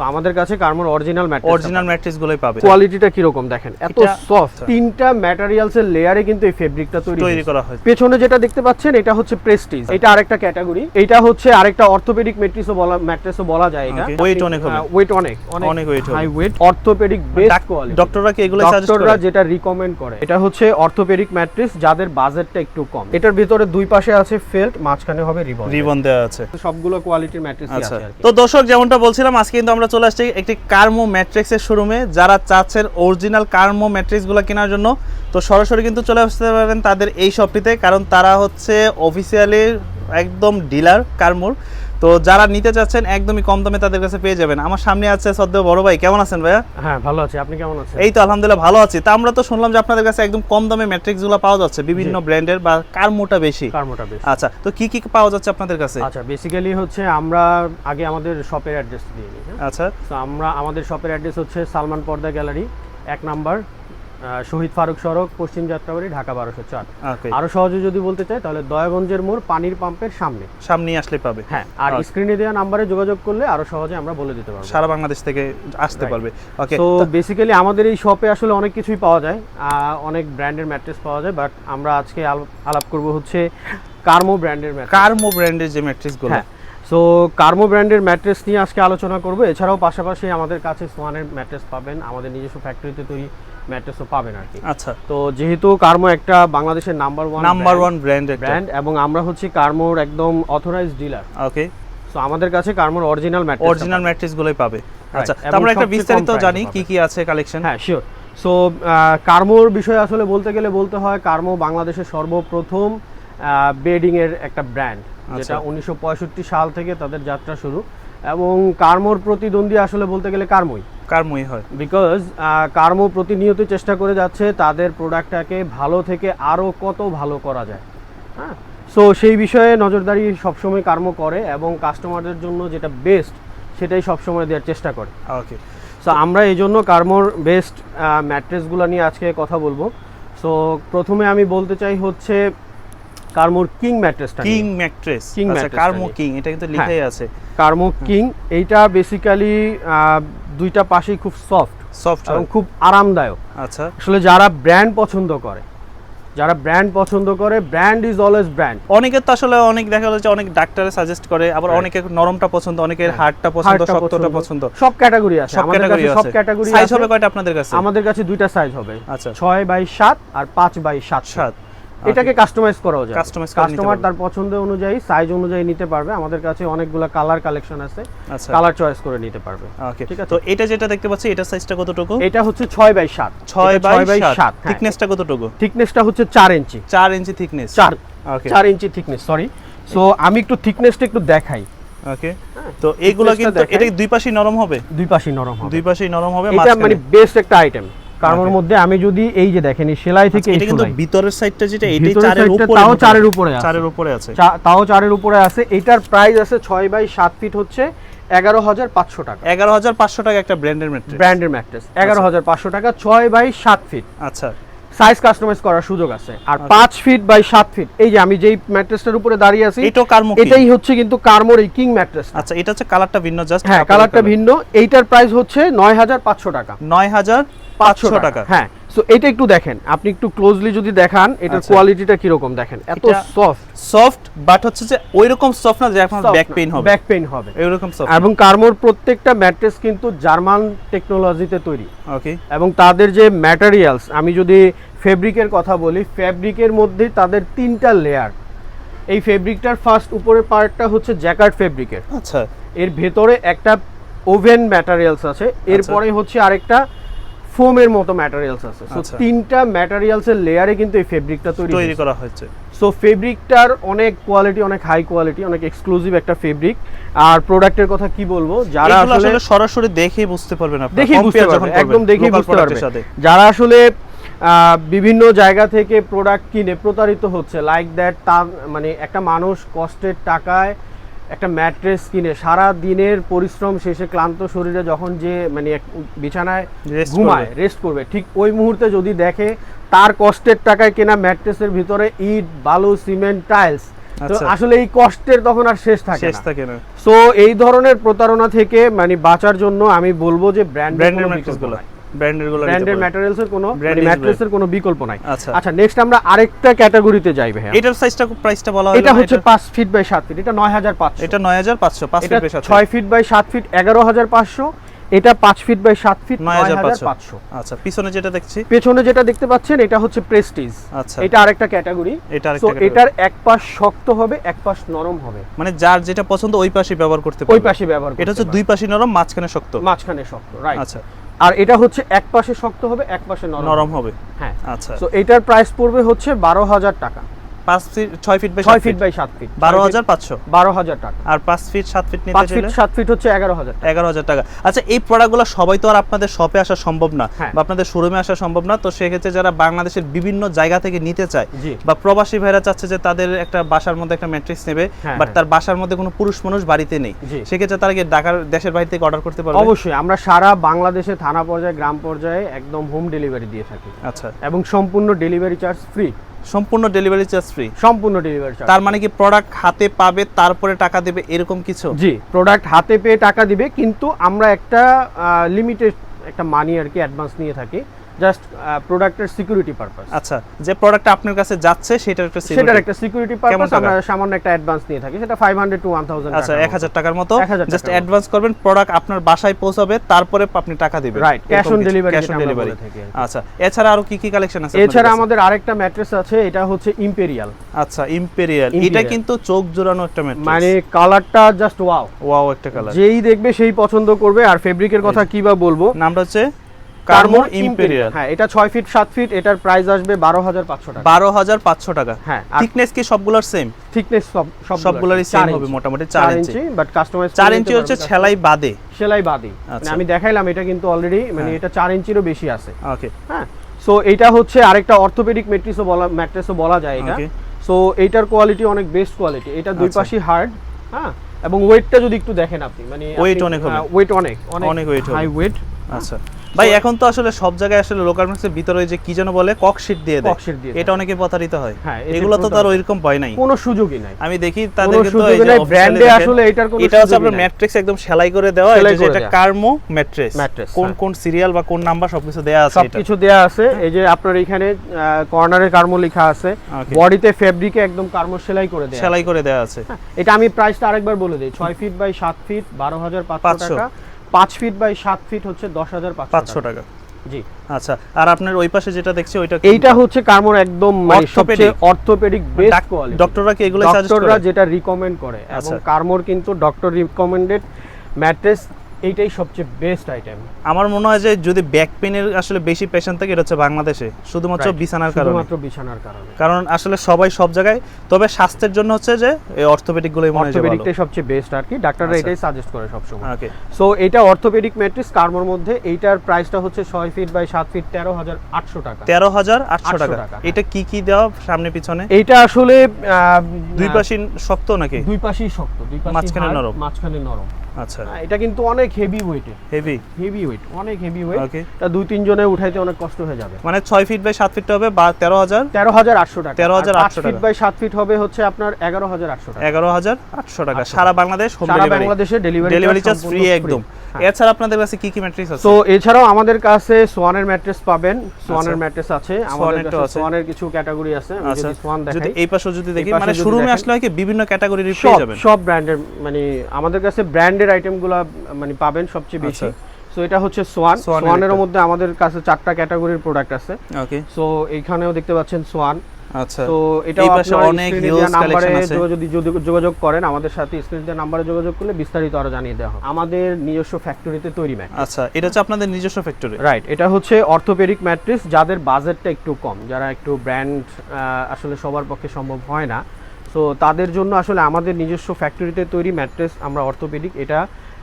তো আমাদের কাছে কার্মোর অরিজিনাল ম্যাট্রেস অরিজিনাল ম্যাট্রেস গুলোই পাবে। কোয়ালিটিটা কীরকম দেখেন? এত সফট তিনটা ম্যাটেরিয়ালস এর লেয়ারে কিন্তু এই ফেব্রিকটা তৈরি তৈরি করা হয় পেছনে যেটা দেখতে পাচ্ছেন এটা হচ্ছে প্রেস্টিজ এটা আরেকটা ক্যাটাগরি এটা হচ্ছে আরেকটা অর্থোপেডিক ম্যাট্রেসও বলা ম্যাট্রেসও বলা যায় এটা. Weight অনেক হবে। ওয়েট অনেক। অনেক হবে। High weight orthopaedic best quality ডক্টররা কি এগুলো সাজেস্ট ডক্টররা যেটা রিকমেন্ড করে এটা হচ্ছে অর্থোপেডিক ম্যাট্রেস যাদের বাজেটটা একটু কম। এটার ভিতরে দুই পাশে আছে ফেল্ট মাঝখানে হবে রিবন রিবন দেওয়া আছে। সবগুলো কোয়ালিটির ম্যাট্রেসই আচ্ছা। আছে তো দর্শক যেমনটা বলছিলাম আজকে কিন্তু আমরা চলে আসছি একটি কার্মো ম্যাট্রিক্সের শোরুমে যারা চাচ্ছেন অরিজিনাল কার্মো ম্যাট্রিক্সগুলো কেনার জন্য, তো সরাসরি কিন্তু চলে আসতে পারেন তাদের এই শপটিতে কারণ তারা হচ্ছে অফিসিয়ালি একদম ডিলার কার্মোর তো যারা নিতে চাচ্ছেন একদমই কম দামে তাদের কাছে পেয়ে যাবেন। আমার সামনে আছে সদ্য বড় ভাই কেমন আছেন ভাইয়া? হ্যাঁ ভালো আছি। আপনি কেমন আছেন? এই তো আলহামদুলিল্লাহ ভালো আছি। তা আমরা তো শুনলাম যে আপনাদের কাছে একদম কম দামে ম্যাট্রিক্সগুলো পাওয়া যাচ্ছে বিভিন্ন ব্র্যান্ডের বা কার মোটা বেশি? কার মোটা বেশি? আচ্ছা তো কি কি পাওয়া যাচ্ছে আপনাদের কাছে? আচ্ছা বেসিক্যালি হচ্ছে আমরা আগে আমাদের শপের অ্যাড্রেস দিয়ে নিই হ্যাঁ? আচ্ছা। তো আমরা আমাদের শপের অ্যাড্রেস হচ্ছে সালমান পর্দা গ্যালারি এক নাম্বার। শহীদ ফারুক সড়ক পশ্চিম যাত্রাবাড়ি ঢাকা বারোশো চার। আরও সহজে যদি বলতে চাই তাহলে দয়াগঞ্জের মোড় পানির পাম্পের সামনে। সামনে আসলে পাবে। হ্যাঁ আর স্ক্রিনে দেওয়া নাম্বারে যোগাযোগ করলে আরও সহজে আমরা বলে দিতে পারব। সারা বাংলাদেশ থেকে আসতে পারবে। ওকে তো বেসিক্যালি আমাদের এই শপে আসলে অনেক কিছুই পাওয়া যায়। অনেক ব্র্যান্ডের ম্যাট্রেস পাওয়া যায় বাট আমরা আজকে আলাপ করব হচ্ছে কার্মো ব্র্যান্ডের কার্মো ব্র্যান্ডের যে ম্যাট্রিক্সগুলো। হ্যাঁ। সো কার্মো ব্র্যান্ডের ম্যাট্রেস নিয়ে আজকে আলোচনা করব। এছাড়াও পাশাপাশি আমাদের কাছে সোয়ানের ম্যাট্রেস পাবেন। আমাদের নিজস্ব ফ্যাক্টরিতে তৈরি ম্যাট্রেসও পাবেন আর কি। আচ্ছা। তো যেহেতু কার্মো একটা বাংলাদেশের number one number one brand brand এবং আমরা হচ্ছি কার্মোর একদম অথরাইজ ডিলার ওকে সো আমাদের কাছে কার্মোর অরিজিনাল ম্যাট্রেস অরিজিনাল পাবে। আচ্ছা আমরা একটা বিস্তারিত জানি কি কি আছে কালেকশন হ্যাঁ শিওর সো কার্মোর বিষয়ে আসলে বলতে গেলে বলতে হয় কার্মো বাংলাদেশের সর্বপ্রথম বেডিং এর একটা ব্র্যান্ড আচ্ছা। যেটা উনিশশো পঁয়ষট্টি সাল থেকে তাদের যাত্রা শুরু। এবং কার্মোর প্রতিদ্বন্দ্বী আসলে বলতে গেলে কার্মোই। কার্মোই হয়। বিকজ কার্মো প্রতিনিয়ত চেষ্টা করে যাচ্ছে তাদের প্রোডাক্টটাকে ভালো থেকে আরও কত ভালো করা যায়। হ্যাঁ? সো সেই বিষয়ে নজরদারি সবসময় কার্মো করে এবং কাস্টমারদের জন্য যেটা বেস্ট সেটাই সবসময় দেওয়ার চেষ্টা করে। ওকে সো আমরা এই জন্য কার্মোর বেস্ট ম্যাট্রেসগুলো নিয়ে আজকে কথা বলব। সো প্রথমে আমি বলতে চাই হচ্ছে কার্মোর কিং ম্যাট্রেসটা কিং ম্যাট্রেস। King আচ্ছা কার্মো কিং এটা কিন্তু লিখাই আছে। কার্মো কিং এইটা বেসিক্যালি দুইটা পাশেই খুব সফট সফট এবং খুব আরামদায়ক। আচ্ছা। আসলে যারা ব্র্যান্ড পছন্দ করে যারা ব্র্যান্ড পছন্দ করে ব্র্যান্ড ইজ অলওয়েজ ব্র্যান্ড অনেকের তো আসলে অনেক দেখা যাচ্ছে অনেক ডাক্তারে সাজেস্ট করে আবার. অনেকের নরমটা পছন্দ অনেকের হ্যাঁ। হার্ডটা পছন্দ শক্তটা পছন্দ। সব ক্যাটাগরি আছে। সব ক্যাটাগরি সব ক্যাটাগরি সাইজ হবে কয়টা আপনাদের কাছে? আমাদের কাছে দুইটা সাইজ হবে। আচ্ছা। ছয় বাই সাত আর পাঁচ বাই সাত। সাত। এটাকে কাস্টমাইজ করাও যায়। নিতে কাস্টমার তার পছন্দ অনুযায়ী সাইজ অনুযায়ী নিতে পারবে। আমাদের কাছে অনেকগুলো কালার কালেকশন আছে। আচ্ছা। কালার চয়েস করে নিতে পারবে। ওকে ঠিক আছে। তো এটা যেটা দেখতে পাচ্ছি এটা সাইজটা কতটুকু? এটা হচ্ছে ছয় বাই সাত। ছয় এটা বাই সাত। সাত থিকনেসটা কতটুকু? থিকনেসটা হচ্ছে চার ইঞ্চি। চার ইঞ্চি থিকনেস চার। ওকে চার ইঞ্চি থিকনেস সরি সো আমি একটু থিকনেসটা একটু দেখাই। ওকে তো এইগুলো কিন্তু। এটা দুই পাশেই নরম হবে? দুই পাশে নরম হবে। দুই পাশেই নরম হবে এটা মানে বেস্ট একটা আইটেম Okay. মধ্যে আমি যদি এই যে দেখেন এই সেলাই থেকে আচ্ছা, এটা কিন্তু ভিতরের সাইডটা যেটা এটাই চারের উপরে তাও চারের উপরে আছে। চারের উপরে আছে। তাও চারের উপরে আছে। এটার প্রাইস আছে ছয় বাই সাত ফিট হচ্ছে এগারো হাজার পাঁচশো টাকা। এগারো হাজার পাঁচশো টাকা একটা ব্র্যান্ডের ম্যাট্রেস ব্র্যান্ডের ম্যাট্রেস এগারো হাজার পাঁচশো টাকা ছয় বাই সাত ফিট আচ্ছা। সাইজ কাস্টমাইজ করার সুযোগ আছে। আর Okay. পাঁচ ফিট বাই সাত ফিট এই যে আমি যেই ম্যাট্রেসটার উপরে দাঁড়িয়ে আছি এটাও কার্মো এটাই হচ্ছে কিন্তু কার্মোর এই কিং ম্যাট্রেস আচ্ছা এটা হচ্ছে কালারটা ভিন্ন জাস্ট হ্যাঁ কালারটা ভিন্ন। এইটার প্রাইস হচ্ছে নয় হাজার পাঁচশো টাকা। নয় হাজার পাঁচশো টাকা। হ্যাঁ সো এটা একটু দেখেন। আপনি একটু ক্লোজলি যদি দেখান এটার আচ্ছা। কোয়ালিটিটা কীরকম দেখেন? এত সফট সফট বাট হচ্ছে যে ওই রকম সফট না যে আপনার ব্যাক পেইন হবে। ব্যাক পেইন হবে। এরকম সফট এবং কার্মোর প্রত্যেকটা ম্যাট্রেস কিন্তু জার্মান টেকনোলজিতে তৈরি। ওকে এবং তাদের যে ম্যাটেরিয়ালস আমি যদি ফেব্রিকের কথা বলি ফেব্রিকের মধ্যে তাদের তিনটা লেয়ার এই ফেব্রিকটার ফার্স্ট উপরের পার্টটা হচ্ছে জ্যাকার্ড ফেব্রিকের আচ্ছা। এর ভেতরে একটা ওভেন ম্যাটেরিয়ালস আছে এরপরে হচ্ছে আরেকটা ফোমের মতো ম্যাটেরিয়ালস আছে। সো আচ্ছা। তিনটা ম্যাটেরিয়ালসের লেয়ারে কিন্তু এই ফেব্রিকটা তৈরি তৈরি করা হয়েছে। সো ফেব্রিকটার অনেক কোয়ালিটি অনেক হাই কোয়ালিটি অনেক এক্সক্লুসিভ একটা ফেব্রিক আর প্রোডাক্টের কথা কি বলব? যারা আসলে সরাসরি দেখে বুঝতে পারবেন আপনি দেখেই বুঝতে compare পারবে যখন একদম দেখে বুঝতে product এর পারবে সাথে। যারা আসলে আহ, বিভিন্ন জায়গা থেকে প্রোডাক্ট কিনে প্রতারিত হচ্ছে লাইক দ্যাট তার মানে একটা মানুষ কষ্টের টাকায় একটা ম্যাট্রেস কিনে সারা দিনের পরিশ্রম শেষে ক্লান্ত শরীরে যখন যে মানে বিছানায় ঘুমায় রেস্ট করবে। ঠিক ওই মুহূর্তে যদি দেখে তার কষ্টের টাকায় কেনা ম্যাট্রেসের ভিতরে ইট বালু সিমেন্ট টাইলস তো আচ্ছা। আসলে এই কষ্টের তখন আর শেষ থাকে শেষ থাকে না। সো এই ধরনের প্রতারণা থেকে মানে বাঁচার জন্য আমি বলব যে ব্র্যান্ডের ব্র্যান্ডের ম্যাট্রেসগুলো ব্র্যান্ডেরগুলো ব্র্যান্ডের ম্যাটেরিয়ালস এর কোনো ম্যাট্রেস এর কোনো বিকল্প নাই। আচ্ছা। আচ্ছা নেক্সট আমরা আরেকটা ক্যাটাগরিতে যাই ভাইয়া। এটার সাইজটা প্রাইসটা বলা হলো এটা হচ্ছে ফিট বাই ফিট এটা এটা বাই এটা বাই আচ্ছা পিছনে যেটা দেখছি? পেছনে যেটা দেখতে পাচ্ছেন এটা হচ্ছে প্রেস্টিজ আচ্ছা। এটা আরেকটা ক্যাটাগরি এটা আরেকটা এটার এক পাশ শক্ত হবে এক পাশ নরম হবে। মানে যার যেটা পছন্দ ওই পাশে ব্যবহার করতে ওই পাশে ব্যবহার এটা হচ্ছে দুই পাশে নরম মাঝখানে শক্ত। মাঝখানে শক্ত রাইট আচ্ছা। আর এটা হচ্ছে এক পাশে শক্ত হবে এক পাশে নরম নরম হবে। হ্যাঁ। আচ্ছা। তো এটার প্রাইস পড়বে হচ্ছে বারো হাজার টাকা। পাঁচ ফিট ছয় ফিট বাই ছয় ফিট বাই সাত ফিট। বারো হাজার পাঁচশো। বারো হাজার টাকা। আর পাঁচ ফিট সাত ফিট পাঁচ ফিট সাত ফিট হচ্ছে এগারো হাজার টাকা। এগারো হাজার টাকা। আচ্ছা এই প্রোডাক্টগুলো সবাই তো আর আপনাদের শপে আসা সম্ভব না হ্যাঁ। বা আপনাদের শোরুমে আসা সম্ভব না। তো সেক্ষেত্রে যারা বাংলাদেশের বিভিন্ন জায়গা থেকে নিতে চায় বা প্রবাসী ভাইরা চাচ্ছে যে তাদের একটা বাসার মধ্যে একটা ম্যাট্রিক্স নেবে হ্যাঁ, বাট হ্যাঁ। তার বাসার মধ্যে কোনো পুরুষ মানুষ বাড়িতে নেই। সেক্ষেত্রে তারা ঢাকার দেশের বাইরে থেকে অর্ডার করতে পারবে? অবশ্যই আমরা সারা বাংলাদেশে থানা পর্যায়ে গ্রাম পর্যায়ে একদম হোম ডেলিভারি দিয়ে থাকি। আচ্ছা। এবং সম্পূর্ণ ডেলিভারি চার্জ ফ্রি সম্পূর্ণ ডেলিভারি চার্জ ফ্রি সম্পূর্ণ ডেলিভারি চার্জ তার মানে কি প্রোডাক্ট হাতে পাবে তারপরে টাকা দেবে এরকম কিছু? জি প্রোডাক্ট হাতে পেয়ে টাকা দিবে কিন্তু আমরা একটা লিমিটেড একটা মানি আর কি অ্যাডভান্স নিয়ে থাকি। জাস্ট প্রোডাক্টের সিকিউরিটি পারপাস আচ্ছা যে প্রোডাক্টটা আপনার কাছে যাচ্ছে সেটার একটা সেটার একটা সিকিউরিটি পারপাস আমরা সামান্য একটা অ্যাডভান্স নিয়ে থাকি। সেটা five hundred to one thousand আচ্ছা এক হাজার টাকার মতো। জাস্ট অ্যাডভান্স করবেন প্রোডাক্ট আপনার বাসায় পৌঁছাবে তারপরে আপনি টাকা দিবেন। Right cash on delivery cash on delivery আচ্ছা এছাড়া আরও কি কি কালেকশন আছে এছাড়া আমাদের আরেকটা ম্যাট্রেস আছে এটা হচ্ছে ইম্পেরিয়াল আচ্ছা ইম্পেরিয়াল এটা কিন্তু চোখ জোড়ানো একটা ম্যাট্রেস মানে কালারটা জাস্ট ওয়াও ওয়াও একটা কালার যেই দেখবে সেই পছন্দ করবে আর ফেব্রিকের কথা কি বা বলব? নামটা হচ্ছে কার্মো ইম্পেরিয়াল। হ্যাঁ এটা ছয় ফিট সাত ফিট এটার প্রাইস আসবে বারো হাজার পাঁচশো টাকা। বারো হাজার পাঁচশো টাকা। হ্যাঁ থিকনেস কি সবগুলোর সেম থিকনেস সব সবগুলোরই সেম হবে মোটামুটি চার ইঞ্চি বাট কাস্টমাইজ চার ইঞ্চি হচ্ছে সেলাই বাদে। সেলাই বাদি। মানে আচ্ছা। আমি দেখাইলাম এটা কিন্তু অলরেডি মানে হ্যাঁ। এটা চার ইঞ্চিরও বেশি আছে। ওকে হ্যাঁ সো এটা হচ্ছে আরেকটা অর্থোপেডিক ম্যাট্রিসও বলা ম্যাট্রেসও বলা যায় এটা. সো এইটার কোয়ালিটি অনেক বেস্ট কোয়ালিটি এটা দুই আচ্ছা। পাশই হার্ড হ্যাঁ এবং ওয়েটটা যদি একটু দেখেন আপনি মানে Weight অনেক হবে। ওয়েট অনেক অনেক weight হবে। হাই ওয়েট আচ্ছা। ভাই এখন তো আসলে সব জায়গায় আসলে লোকাল মার্কেটের ভিতরে ওই যে কি যেন বলে কক শীট দিয়ে দেয়। কক শীট দিয়ে এটা অনেকে প্রতারিত হয়। হ্যাঁ, এগুলো তো তার ওইরকম ভয় নাই। কোনো সুযোগই নাই। আমি দেখি তাদের কিন্তু এই যে দেখেন, আসলে এটার কোনো এটা হচ্ছে আপনার ম্যাট্রিক্স একদম সেলাই করে দেওয়া এটা যেটা দেয়া। কার্মো Mattress, কোন হ্যাঁ। কোন সিরিয়াল বা কোন নাম্বার সবকিছু দেয়া আছে এটা সবকিছু দেয়া আছে। এই যে আপনার এখানে কর্নারে কার্মো লেখা আছে। বডিতে ফেব্রিকে একদম কার্মো সেলাই করে দেয়া সেলাই করে দেওয়া আছে। হ্যাঁ, এটা আমি প্রাইসটা আরেকবার বলে দিই। ছয় ফিট বাই সাত ফিট বারো হাজার পাঁচশো 500 টাকা। পাঁচ ফিট বাই সাত ফিট হচ্ছে দশ হাজার পাঁচশো টাকা। জি। আচ্ছা আর আপনার ওই পাশে যেটা দেখছি ওইটা এইটা হচ্ছে কার্মোর একদম মানে সবচেয়ে অর্থোপেডিক বেস্ট কোয়ালিটি ডক্টররা কি এগুলো সাজেস্ট ডক্টররা করে? যেটা রিকমেন্ড করে। এবং আচ্ছা। কার্মোর কিন্তু ডক্টর রিকমেন্ডেড ম্যাট্রেস এইটাই সবচেয়ে বেস্ট আইটেম আমার মনে হয় যে যদি ব্যাক পেনের আসলে বেশি পেশেন্ট থাকে এটা হচ্ছে বাংলাদেশে শুধুমাত্র বিছানার কারণে। শুধুমাত্র বিছানার কারণে। কারণ আসলে সবাই সব জায়গায় তবে স্বাস্থ্যের জন্য হচ্ছে যে এই অর্থোপেডিক গুলোই মনে হয় অর্থোপেডিকটাই সবচেয়ে বেস্ট আর কি। ডাক্তাররা আচ্ছা। এটাই সাজেস্ট করে সবসময়। ওকে সো এটা অর্থোপেডিক ম্যাট্রিক্স কার্মোর মধ্যে এইটার প্রাইসটা হচ্ছে ছয় ফিট বাই সাত ফিট তেরো হাজার আটশো টাকা। তেরো হাজার আটশো টাকা। টাকা, এটা কি কি দেওয়া সামনে পিছনে? এইটা আসলে দুই পাশে শক্ত নাকি? দুই পাশেই শক্ত দুই পাশেই মাঝখানে নরম। মাঝখানে নরম। আচ্ছা। হ্যাঁ, এটা কিন্তু অনেক হেভি ওয়েটের হেভি হেভি ওয়েট অনেক হেভি ওয়েট ওকে এটা দুই তিন জনে উঠাইতে অনেক কষ্ট হয়ে যাবে। মানে ছয় ফিট বাই সাত ফিট হবে বা তেরো হাজার? তেরো হাজার টাকা। 13,800 ফিট বাই সাত ফিট হবে হচ্ছে আপনার এগারো হাজার আটশো টাকা। এগারো হাজার আটশো টাকা। সারা বাংলাদেশ হোম সারা বাংলাদেশে ডেলিভারি ডেলিভারি চার্জ ফ্রি একদম। এছাড়া আপনাদের কাছে কি কি ম্যাট্রিক্স আছে? তো এছাড়াও আমাদের কাছে সোয়ানের ম্যাট্রেস পাবেন। সোয়ানের আচ্ছা। ম্যাট্রেস আছে। আমাদের কাছে সোয়ানের কিছু ক্যাটাগরি আছে। আমি আচ্ছা। যদি সোয়ান যদি এই পাশে যদি দেখি মানে শোরুমে আসলে হয় কি বিভিন্ন ক্যাটাগরির পেয়ে যাবেন। সব ব্র্যান্ডের মানে আমাদের কাছে ব্র্যান্ডের আইটেমগুলো মানে পাবেন সবচেয়ে বেশি। আচ্ছা। সো এটা হচ্ছে সোয়ান সোয়ানের মধ্যে আমাদের কাছে চারটা ক্যাটাগরির প্রোডাক্ট আছে। ওকে সো এইখানেও দেখতে পাচ্ছেন সোয়ান আচ্ছা। তো এটা পাশে অনেক হিউজ কালেকশন আছে। যদি যদি যোগাযোগ করেন। আমাদের সাথে স্ক্রিন দেওয়া নাম্বারে যোগাযোগ করলে বিস্তারিত আরও জানিয়ে দেওয়া হবে। আমাদের নিজস্ব ফ্যাক্টরিতে তৈরি ম্যাট। আচ্ছা এটা হচ্ছে আপনাদের নিজস্ব ফ্যাক্টরি রাইট এটা হচ্ছে অর্থোপেডিক ম্যাট্রেস যাদের বাজেটটা একটু কম। যারা একটু ব্র্যান্ড আসলে সবার পক্ষে সম্ভব হয় না। তো তাদের জন্য আসলে আমাদের নিজস্ব ফ্যাক্টরিতে তৈরি ম্যাট্রেস আমরা অর্থোপেডিক এটা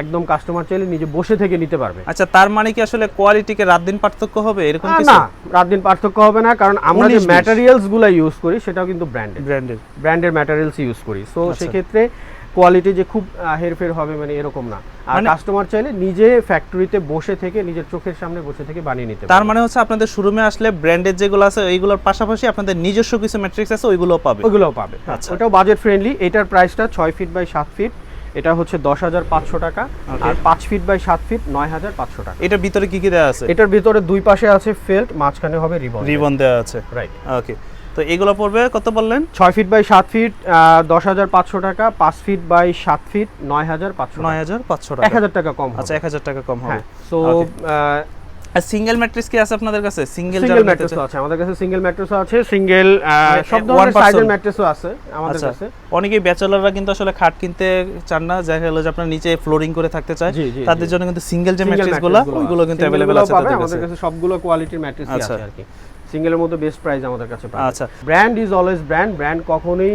একদম কাস্টমার চাইলে নিজে বসে থেকে নিতে পারবে। আচ্ছা তার মানে কি আসলে কোয়ালিটিকে রাত দিন পার্থক্য হবে? এরকম কিছু? না রাত দিন পার্থক্য হবে না কারণ আমরা যে 19-20 ম্যাটেরিয়ালসগুলো ইউজ করি সেটাও কিন্তু ব্র্যান্ডেড ব্র্যান্ডেড ব্র্যান্ডের ম্যাটেরিয়ালস ইউজ করি। সো আচ্ছা। সেক্ষেত্রে কোয়ালিটি যে খুব হেরফের হবে মানে এরকম না। আর মানে- কাস্টমার চাইলে নিজে ফ্যাক্টরিতে বসে থেকে নিজের চোখের সামনে বসে থেকে বানিয়ে নিতে তার মানে হচ্ছে আপনাদের শোরুমে আসলে ব্র্যান্ডেড যেগুলো আছে ওইগুলোর পাশাপাশি আপনাদের নিজস্ব কিছু ম্যাট্রিক্স আছে ওইগুলোও পাবে। ওইগুলোও পাবে। আচ্ছা। ওটাও বাজেট ফ্রেন্ডলি এটার প্রাইসটা ছয় ফিট বাই সাত ফিট এটা হচ্ছে দশ হাজার পাঁচশো টাকা। আর পাঁচ ফিট বাই সাত ফিট নয় হাজার পাঁচশো টাকা। এটার ভিতরে কি কি দেওয়া আছে? এটার ভিতরে দুই পাশে আছে ফেল্ট মাঝখানে হবে রিবন রিবন দেওয়া আছে। রাইট ওকে তো এগুলো পড়বে কত বললেন? ছয় ফিট বাই সাত ফিট দশ হাজার পাঁচশো টাকা পাঁচ ফিট বাই সাত ফিট নয় হাজার পাঁচশো নয় হাজার পাঁচশো এক হাজার টাকা কম আচ্ছা এক হাজার টাকা কম হবে। সো সিঙ্গেল ম্যাট্রিক্স কি আছে আপনাদের কাছে? সিঙ্গেল সিঙ্গেল ম্যাট্রেসও আছে আমাদের কাছে সিঙ্গেল ম্যাট্রেসও আছে সিঙ্গেল মানে সব ধরনের সাইজের ম্যাট্রেসও আছে আমাদের আচ্ছা কাছে। অনেকেই ব্যাচেলররা কিন্তু আসলে খাট কিনতে চান না দেখা গেলো যে আপনার নিচে ফ্লোরিং করে থাকতে চায়। তাদের জন্য কিন্তু সিঙ্গেল যে Single গুলো ওইগুলো কিন্তু Single আছে পাবে, আমাদের কাছে। কাছে সবগুলো কোয়ালিটির আচ্ছা। আছে আর কি। সিঙ্গেলের মধ্যে বেস্ট প্রাইস আমাদের কাছে আচ্ছা। Brand is always brand brand কখনোই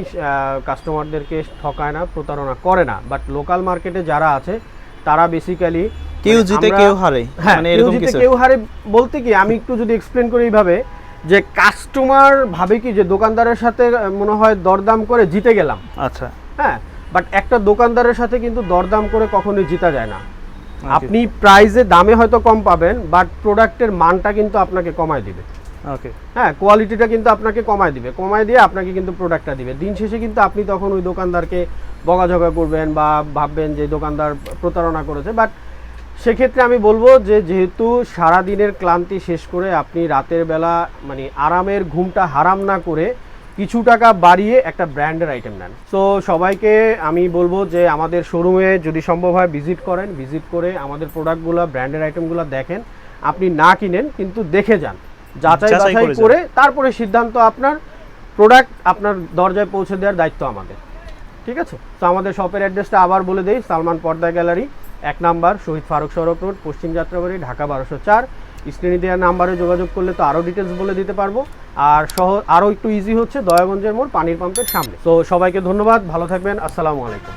কাস্টমারদেরকে ঠকায় না প্রতারণা করে না। বাট লোকাল মার্কেটে যারা আছে তারা বেসিক্যালি কেউ জিতে কেউ হারে। হ্যাঁ মানে এরকম কিছু। কেউ হারে বলতে কি আমি একটু যদি এক্সপ্লেন করি এইভাবে যে কাস্টমার ভাবে কি যে দোকানদারের সাথে মনে হয় দরদাম করে জিতে গেলাম। আচ্ছা। হ্যাঁ বাট একটা দোকানদারের সাথে কিন্তু দরদাম করে কখনোই জিতা যায় না। আপনি প্রাইজে দামে হয়তো কম পাবেন বাট প্রোডাক্টের মানটা কিন্তু আপনাকে কমায় দিবে। ওকে হ্যাঁ কোয়ালিটিটা কিন্তু আপনাকে কমায় দিবে। কমায় দিয়ে আপনাকে কিন্তু প্রোডাক্টটা দিবে। দিন শেষে কিন্তু আপনি তখন ওই দোকানদারকে বকাঝকা করবেন বা ভাববেন যে দোকানদার প্রতারণা করেছে। বাট সেক্ষেত্রে আমি বলব যে, যেহেতু সারা দিনের ক্লান্তি শেষ করে আপনি রাতের বেলা মানে আরামের ঘুমটা হারাম না করে কিছু টাকা বাড়িয়ে একটা ব্র্যান্ডের আইটেম নেন। তো সবাইকে আমি বলব যে, আমাদের শোরুমে যদি সম্ভব হয় ভিজিট করেন। ভিজিট করে আমাদের প্রোডাক্টগুলো ব্র্যান্ডের আইটেমগুলো দেখেন। আপনি না কিনেন, কিন্তু দেখে যান। যাচাই বাছাই করে তারপরে সিদ্ধান্ত আপনার প্রোডাক্ট আপনার দরজায় পৌঁছে দেওয়ার দায়িত্ব আমাদের। ঠিক আছে? তো আমাদের শপের অ্যাড্রেসটা আবার বলে দেই সালমান পর্দা গ্যালারি এক নাম্বার শহীদ ফারুক সড়ক রোড পশ্চিম যাত্রাবাড়ি ঢাকা বারোশো চার। স্ক্রিনে দেওয়ার নাম্বারে যোগাযোগ করলে তো আরও ডিটেলস বলে দিতে পারব। আর সহ আরও একটু ইজি হচ্ছে দয়াগঞ্জের মোড় পানির পাম্পের সামনে। তো সবাইকে ধন্যবাদ ভালো থাকবেন আসসালামু আলাইকুম।